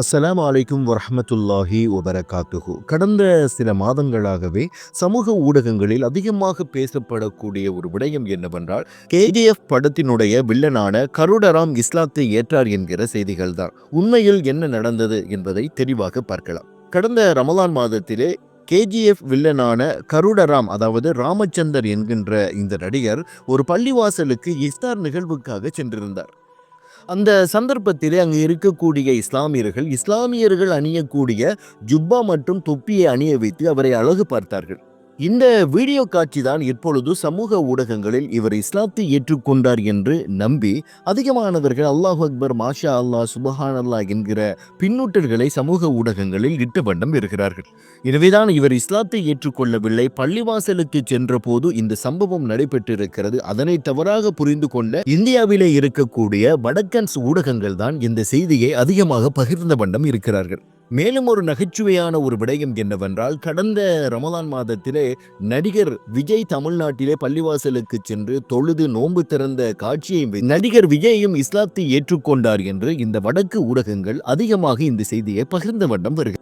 அஸ்லாம் அலைக்கும் வரமத்துல்லாஹி வபரகாத்துஹு. கடந்த சில மாதங்களாகவே சமூக ஊடகங்களில் அதிகமாக பேசப்படக்கூடிய ஒரு விடயம் என்னவென்றால் கேஜிஎஃப் படத்தினுடைய வில்லனான கருடராம் இஸ்லாத்தை ஏற்றார் என்கிற செய்திகள் தான் உண்மையில் என்ன நடந்தது என்பதை தெளிவாக பார்க்கலாம். கடந்த ரமலான் மாதத்திலே கேஜிஎஃப் வில்லனான கருடராம் அதாவது ராமச்சந்தர் என்கின்ற இந்த நடிகர் ஒரு பள்ளிவாசலுக்கு இஃப்தார் நிகழ்வுக்காக சென்றிருந்தார். அந்த சந்தர்ப்பத்திலே அங்கு இருக்கக்கூடிய இஸ்லாமியர்கள் இஸ்லாமியர்கள் அணியக்கூடிய ஜுப்பா மற்றும் தொப்பியை அணிய வைத்து அவரை அழகு பார்த்தார்கள். இந்த வீடியோ காட்சி தான் இப்பொழுது சமூக ஊடகங்களில் இவர் இஸ்லாத்தை ஏற்றுக்கொண்டார் என்று நம்பி அதிகமானவர்கள் அல்லாஹ் அக்பர் மாஷா அல்லாஹ் சுபஹான் அல்லாஹ் என்கிற பின்னூட்டல்களை சமூக ஊடகங்களில் இட்டு இருக்கிறார்கள். எனவேதான் இவர் இஸ்லாத்தை ஏற்றுக்கொள்ளவில்லை. பள்ளிவாசலுக்கு சென்றபோது இந்த சம்பவம் நடைபெற்றிருக்கிறது. அதனை தவறாக புரிந்து கொண்ட இந்தியாவிலே இருக்கக்கூடிய வடக்கன்ஸ் ஊடகங்கள் தான் இந்த செய்தியை அதிகமாக பகிர்ந்த பண்டம் இருக்கிறார்கள். மேலும் ஒரு நகைச்சுவையான ஒரு விடயம் என்னவென்றால் கடந்த ரமலான் மாதத்திலே நடிகர் விஜய் தமிழ்நாட்டிலே பள்ளிவாசலுக்கு சென்று தொழுது நோன்பு திறந்த காட்சியை நடிகர் விஜயும் இஸ்லாத்தை ஏற்றுக்கொண்டார் என்று இந்த வடக்கு ஊடகங்கள் அதிகமாக இந்த செய்தியை பகிர்ந்த வண்ணம் வருகிறது.